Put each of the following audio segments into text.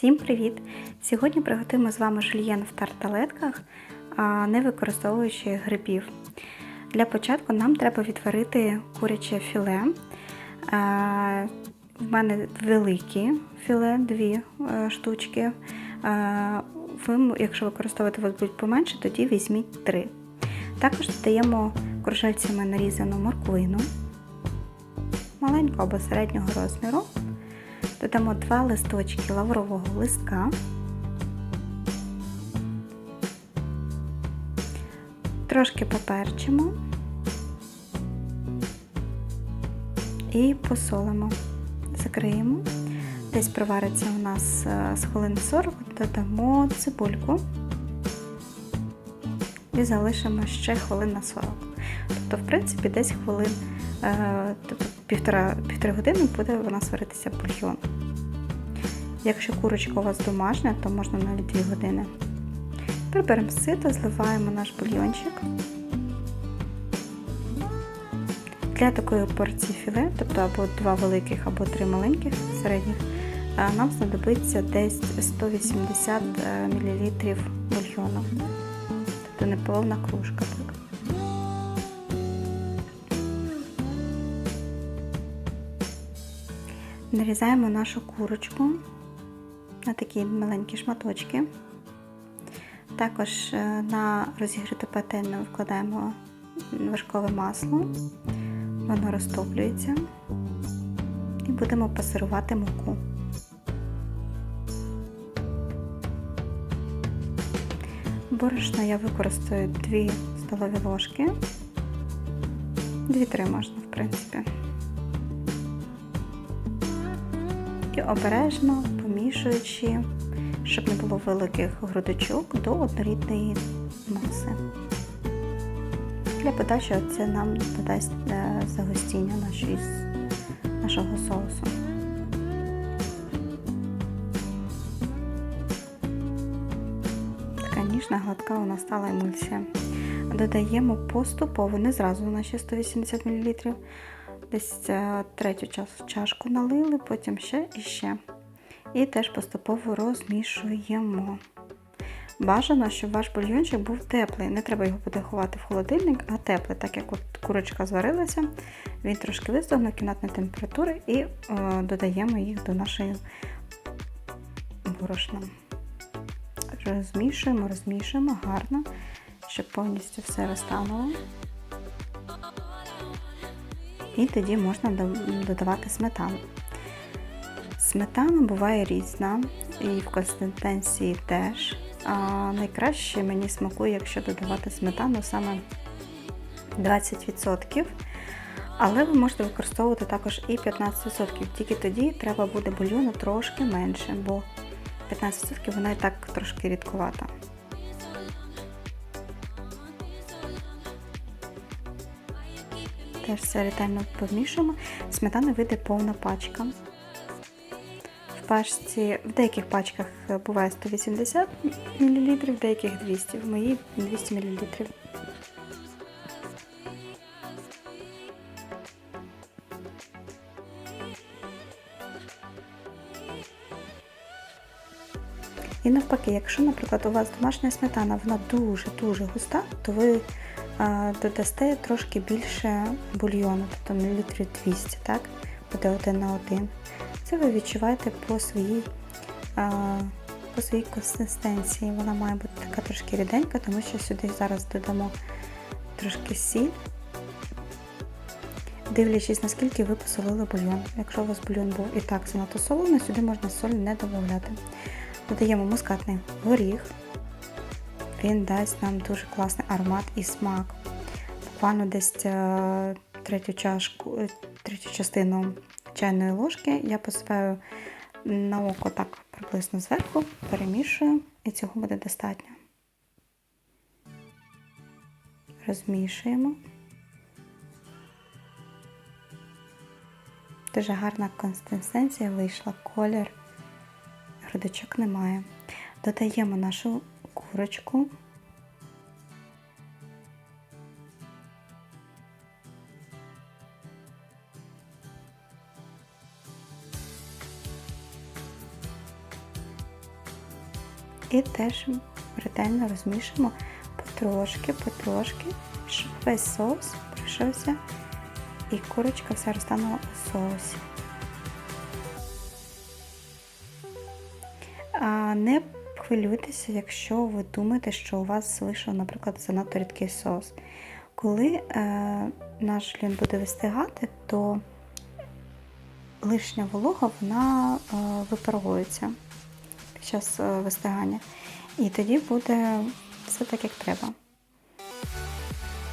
Всім привіт! Сьогодні приготуємо з вами жульєн в тарталетках, не використовуючи грибів. Для початку нам треба відварити куряче філе. Е, В мене великі філе, дві е, штучки. Е, Ви, якщо використовувати вас будуть поменше, тоді візьміть три. Також додаємо кружельцями нарізану морквину маленького або середнього розміру. Додамо два листочки лаврового листка, трошки поперчимо. І посолимо, закриємо. Десь провариться у нас е, з хвилин 40, додамо цибульку. І залишимо ще хвилин на 40. Тобто, в принципі, десь хвилин е, півтора, півтори години буде вона сваритися бульйон. Якщо курочка у вас домашня, то можна навіть 2 години. Тепер беремо сито, зливаємо наш бульйончик. Для такої порції філе, тобто або два великих, або три маленьких середніх, нам знадобиться десь 180 мл бульйону. Тобто не повна кружка. Нарізаємо нашу курочку на такі маленькі шматочки. Також е, на розігріту пательню вкладаємо вершкове масло, воно розтоплюється і будемо пасирувати муку. Борошно я використаю 2 столові ложки, 2-3 можна, в принципі. І обережно помішуючи, щоб не було великих грудочок до однорідної маси. Для подачі це нам додасть е, загустіння нашого соусу. Така ніжна, гладка у нас стала емульсія. Додаємо поступово, не зразу наші 180 мл. Десь е, третю чашку налили, потім ще і ще. І теж поступово розмішуємо. Бажано, щоб ваш бульйончик був теплий. Не треба його буде ховати в холодильник, а теплий, так як от курочка зварилася, він трошки вистигнув кімнатної температури і о, е, додаємо їх до нашої борошна. Розмішуємо, розмішуємо гарно, щоб повністю все розтануло. І тоді можна додавати сметану. Сметана буває різна, і в консистенції теж. А Найкраще мені смакує, якщо додавати сметану саме 20%. Але ви можете використовувати також і 15%. Тільки тоді треба буде бульйону трошки менше, бо 15% вона і так трошки рідкувата. Теж все ретельно помішуємо. Сметана вийде повна пачка. В пачці, в деяких пачках буває 180 мл, в деяких 200 в моїй 200 мл. І навпаки, якщо, наприклад, у вас домашня сметана, вона дуже-дуже густа, то ви додасте трошки більше бульйону, тобто мілілітрів 200, так? буде один на один. Це ви відчуваєте по своїй по своїй консистенції. Вона має бути така трошки ріденька, тому що сюди зараз додамо трошки сіль, дивлячись, наскільки ви посолили бульйон. Якщо у вас бульйон був і так занадто солений, сюди можна соль не додати. Додаємо мускатний горіх. Він дасть нам дуже класний аромат і смак. Буквально десь е, третю чашку, е, третю частину чайної ложки я посипаю на око так приблизно зверху, перемішую, і цього буде достатньо. Розмішуємо. Дуже гарна консистенція вийшла, колір, грудочок немає. Додаємо нашу курочку. І теж ретельно розмішуємо потрошки, потрошки, щоб весь соус пройшовся і курочка вся розтанула у соусі. А не хвилюйтеся, якщо ви думаєте, що у вас вийшов, наприклад, занадто рідкий соус. Коли е, наш лін буде вистигати, то лишня волога вона е, випаровується під час е, вистигання. І тоді буде все так, як треба.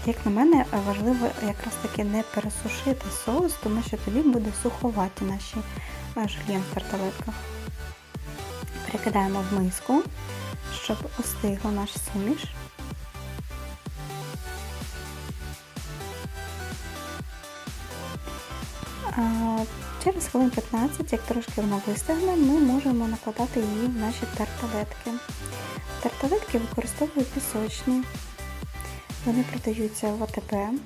Як на мене, важливо якраз таки не пересушити соус, тому що тоді буде суховаті наші жульєн в тарталетках. Перекидаємо в миску, щоб остигла наш суміш. Через хвилин 15, як трошки вона вистигне, ми можемо накладати її в наші тарталетки. Тарталетки використовую пісочні, вони продаються в АТБ.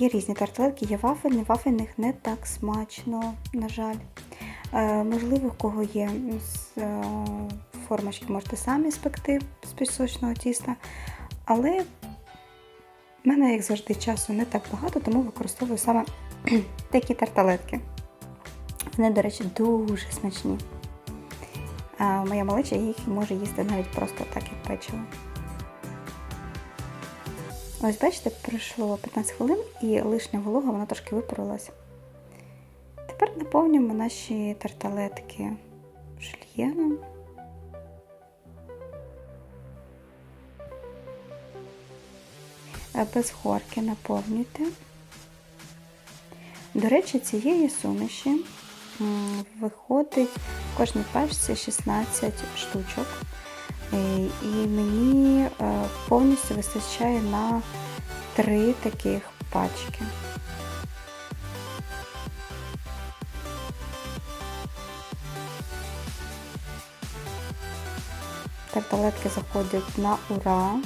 Є різні тарталетки, є вафельні, вафельних не так смачно, на жаль. Е, Можливо, в кого є е, формочки, можете самі спекти з пісочного тіста, але в мене, як завжди, часу не так багато, тому використовую саме такі тарталетки. Вони, до речі, дуже смачні. А моя малеча їх може їсти навіть просто так, як печиво. Ось, бачите, пройшло 15 хвилин і лишня волога, вона трошки випарилася. Наповнюємо наші тарталетки жульєном. Е, Без горки наповнюйте. До речі, цієї суміші виходить в кожній пачці 16 штучок. Е, І мені е, повністю вистачає на 3 таких пачки. Тарталетки заходять на ура.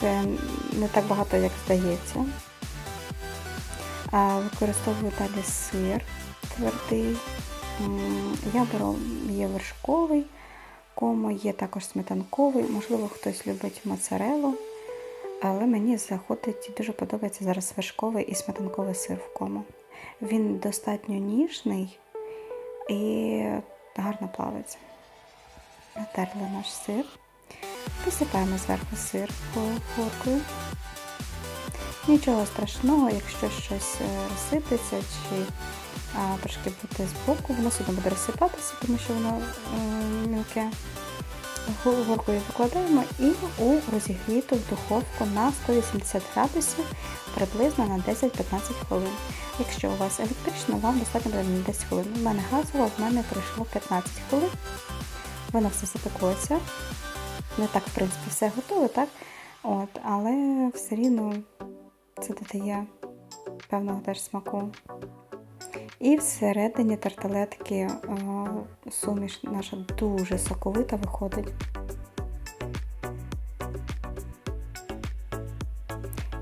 Це не так багато, як здається. Використовую далі сир твердий. Я беру є вершковий, комо, є також сметанковий, можливо, хтось любить моцарелу, але мені заходить і дуже подобається зараз вершковий і сметанковий сир в комо. Він достатньо ніжний і гарно плавиться. Натерли наш сир. Посипаємо зверху сир горкою. Нічого страшного, якщо щось е, розсипеться чи а, трошки буде з боку, воно одно буде розсипатися, тому що воно е, мілке. Горкою викладаємо і у розігріту духовку на 180 градусів приблизно на 10-15 хвилин. Якщо у вас електрична, вам достатньо буде на 10 хвилин. У мене газово, в мене пройшло 15 хвилин. Воно все запеклося. Не так, в принципі, все готове, так? От, але все рівно це додає певного теж смаку. І всередині тарталетки е, суміш наша дуже соковита виходить.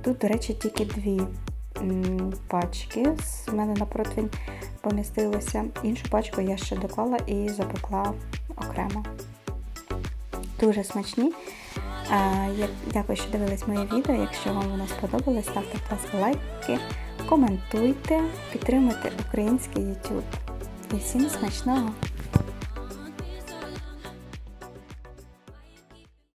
Тут, до речі, тільки дві пачки з мене на противень помістилися. Іншу пачку я ще доклала і запекла окремо. Дуже смачні. Дякую, що дивились моє відео. Якщо вам воно сподобалось, ставте, будь лайки, коментуйте, підтримуйте український YouTube. І всім смачного!